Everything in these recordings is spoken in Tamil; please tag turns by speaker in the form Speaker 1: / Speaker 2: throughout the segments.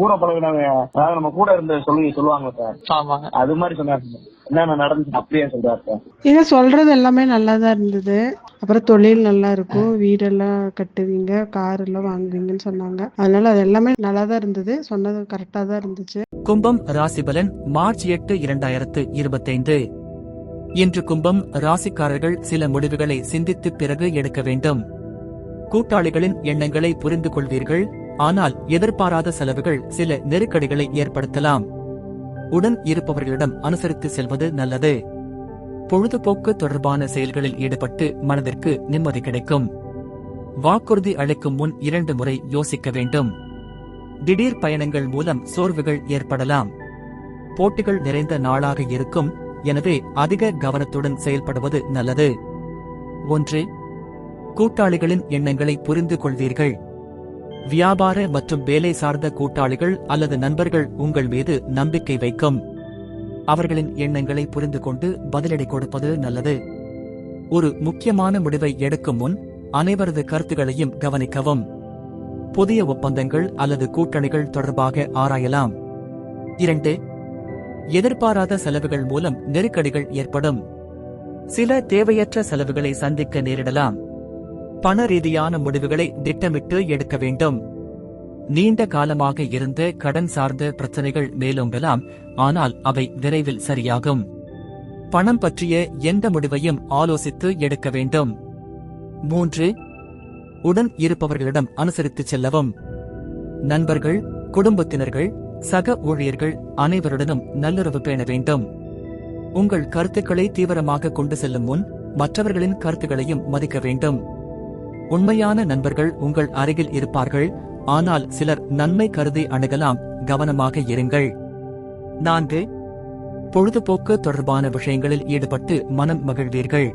Speaker 1: கூட பழகினவங்க அதாவது நம்ம கூட இருந்த சொல்லி சொல்லுவாங்க சார். அது மாதிரி சொன்னாரு சார். என்னென்ன நடந்துச்சு அப்படியே சொல்றாரு சார்.
Speaker 2: நீங்க சொல்றது எல்லாமே நல்லா தான் இருந்தது. அப்புறம் தொழில் நல்லா இருக்கும். வீடெல்லாம் கட்டுவீங்க கார் எல்லாம் வாங்குவீங்கன்னு சொன்னாங்க. அதனால அது எல்லாமே நல்லா தான் இருந்தது. சொன்னது கரெக்டா தான் இருந்துச்சு.
Speaker 3: கும்பம் ராசிபலன் மார்ச் எட்டு இரண்டாயிரத்து இருபத்தைந்து. இன்று கும்பம் ராசிக்காரர்கள் சில முடிவுகளை சிந்தித்து பிறகு எடுக்க வேண்டும். கூட்டாளிகளின் எண்ணங்களை புரிந்து கொள்வீர்கள் ஆனால் எதிர்பாராத செலவுகள் சில நெருக்கடிகளை ஏற்படுத்தலாம். உடன் இருப்பவர்களிடம் அனுசரித்து செல்வது நல்லது. பொழுதுபோக்கு தொடர்பான செயல்களில் ஈடுபட்டு மனதிற்கு நிம்மதி கிடைக்கும். வாக்குறுதி அளிக்கும் முன் இரண்டு முறை யோசிக்க வேண்டும். திடீர் பயணங்கள் மூலம் சோர்வுகள் ஏற்படலாம். போட்டிகள் நிறைந்த நாளாக இருக்கும் எனவே அதிக கவனத்துடன் செயல்படுவது நல்லது. ஒன்று கூட்டாளிகளின் எண்ணங்களை புரிந்து கொள்வீர்கள். வியாபார மற்றும் வேலை சார்ந்த கூட்டாளிகள் அல்லது நண்பர்கள் உங்கள் மீது நம்பிக்கை வைக்கும். அவர்களின் எண்ணங்களை புரிந்து கொண்டு பதிலடி கொடுப்பது நல்லது. ஒரு முக்கியமான முடிவை எடுக்கும் முன் அனைவரது கருத்துகளையும் கவனிக்கவும். புதிய ஒப்பந்தங்கள் அல்லது கூட்டணிகள் தொடர்பாக ஆராயலாம். இரண்டு எதிர்பாராத செலவுகள் மூலம் நெருக்கடிகள் ஏற்படும். சில தேவையற்ற செலவுகளை சந்திக்க நேரிடலாம். பண ரீதியான முடிவுகளை திட்டமிட்டு எடுக்க வேண்டும். நீண்ட காலமாக இருந்து கடன் சார்ந்த பிரச்சனைகள் மேலோங்கலாம் ஆனால் அவை விரைவில் சரியாகும். பணம் பற்றிய எந்த முடிவையும் ஆலோசித்து எடுக்க வேண்டும். மூன்று உடன் இருப்பவர்களிடம் அனுசரித்து செல்லவும். நண்பர்கள் குடும்பத்தினர்கள் சக ஊழியர்கள் அனைவருடனும் நல்லுறவு பேண வேண்டும். உங்கள் கருத்துக்களை தீவிரமாக கொண்டு செல்லும் முன் மற்றவர்களின் கருத்துக்களையும் மதிக்க வேண்டும். உண்மையான நண்பர்கள் உங்கள் அருகில் இருப்பார்கள் ஆனால் சிலர் நன்மை கருதி அணுகலாம் கவனமாக இருங்கள். நான்கு பொழுதுபோக்கு தொடர்பான விஷயங்களில் ஈடுபட்டு மனம் மகிழ்வீர்கள்.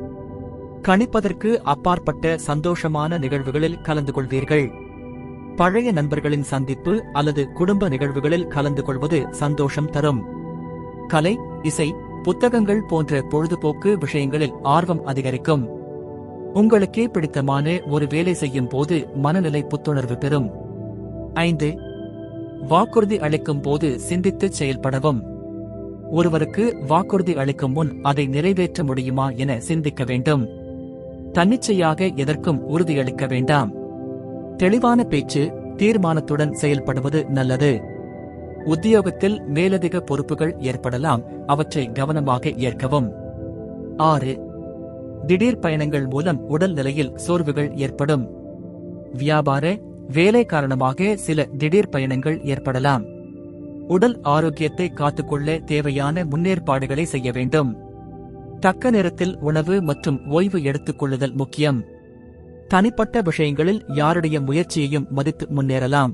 Speaker 3: கணிப்பதற்கு அப்பாற்பட்ட சந்தோஷமான நிகழ்வுகளில் கலந்து கொள்வீர்கள். பழைய நண்பர்களின் சந்திப்பு அல்லது குடும்ப நிகழ்வுகளில் கலந்து கொள்வது சந்தோஷம் தரும். கலை இசை புத்தகங்கள் போன்ற பொழுதுபோக்கு விஷயங்களில் ஆர்வம் அதிகரிக்கும். உங்களுக்கே பிடித்தமான ஒரு வேலை செய்யும் போது மனநிலை புத்துணர்வு பெறும். ஐந்து வாக்குறுதி அளிக்கும் போது சிந்தித்து செயல்படவும். ஒருவருக்கு வாக்குறுதி அளிக்கும் முன் அதை நிறைவேற்ற முடியுமா என சிந்திக்க வேண்டும். தன்னிச்சையாக எதற்கும் உறுதியளிக்க வேண்டாம். தெளிவான பேச்சு தீர்மானத்துடன் செயல்படுவது நல்லது. உத்தியோகத்தில் மேலதிக பொறுப்புகள் ஏற்படலாம் அவற்றை கவனமாக ஏற்கவும். ஆறு திடீர் பயணங்கள் மூலம் உடல் நிலையில் சோர்வுகள் ஏற்படும். வியாபார வேலை காரணமாக சில திடீர் பயணங்கள் ஏற்படலாம். உடல் ஆரோக்கியத்தை காத்துக்கொள்ள தேவையான முன்னேற்பாடுகளை செய்ய வேண்டும். தக்க நேரத்தில் உணவு மற்றும் ஓய்வு எடுத்துக் கொள்ளுதல் முக்கியம். தனிப்பட்ட விஷயங்களில் யாருடைய முயற்சியையும் மதித்து முன்னேறலாம்.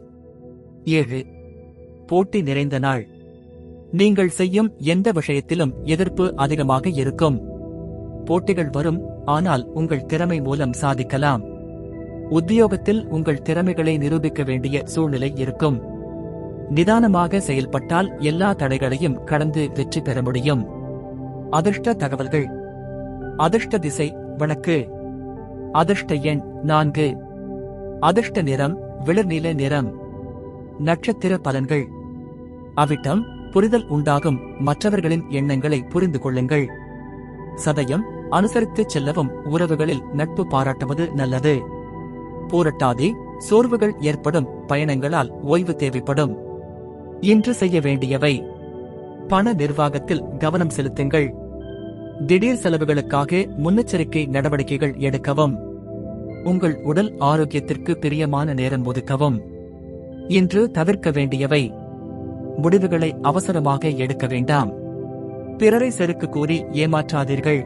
Speaker 3: ஏழு போட்டி நிறைந்த நாள். நீங்கள் செய்யும் எந்த விஷயத்திலும் எதிர்ப்பு அதிகமாக இருக்கும். போட்டிகள் வரும் ஆனால் உங்கள் திறமை மூலம் சாதிக்கலாம். உத்தியோகத்தில் உங்கள் திறமைகளை நிரூபிக்க வேண்டிய சூழ்நிலை இருக்கும். நிதானமாக செயல்பட்டால் எல்லா தடைகளையும் கடந்து வெற்றி பெற முடியும். அதிர்ஷ்ட தகவல்கள். அதிர்ஷ்ட திசை வழக்கு. அதிர்ஷ்ட எண் நான்கு. அதிர்ஷ்ட நிறம் விளர்நில நிறம். நட்சத்திர பலன்கள். அவிட்டம் புரிதல் உண்டாகும் மற்றவர்களின் எண்ணங்களை புரிந்து கொள்ளுங்கள். சதயம் அனுசரித்துச் செல்லவும் உறவுகளில் நட்பு பாராட்டுவது நல்லது. போரட்டாதே சோர்வுகள் ஏற்படும் பயணங்களால் ஓய்வு தேவைப்படும். இன்று செய்ய வேண்டியவை. பண நிர்வாகத்தில் கவனம் செலுத்துங்கள். திடீர் செலவுகளுக்காக முன்னெச்சரிக்கை நடவடிக்கைகள் எடுக்கவும். உங்கள் உடல் ஆரோக்கியத்திற்கு பிரியமான நேரம் ஒதுக்கவும். இன்று தவிர்க்க வேண்டியவை. முடிவுகளை அவசரமாக எடுக்க வேண்டாம். பிறரை செருக்கு கூறி ஏமாற்றாதீர்கள்.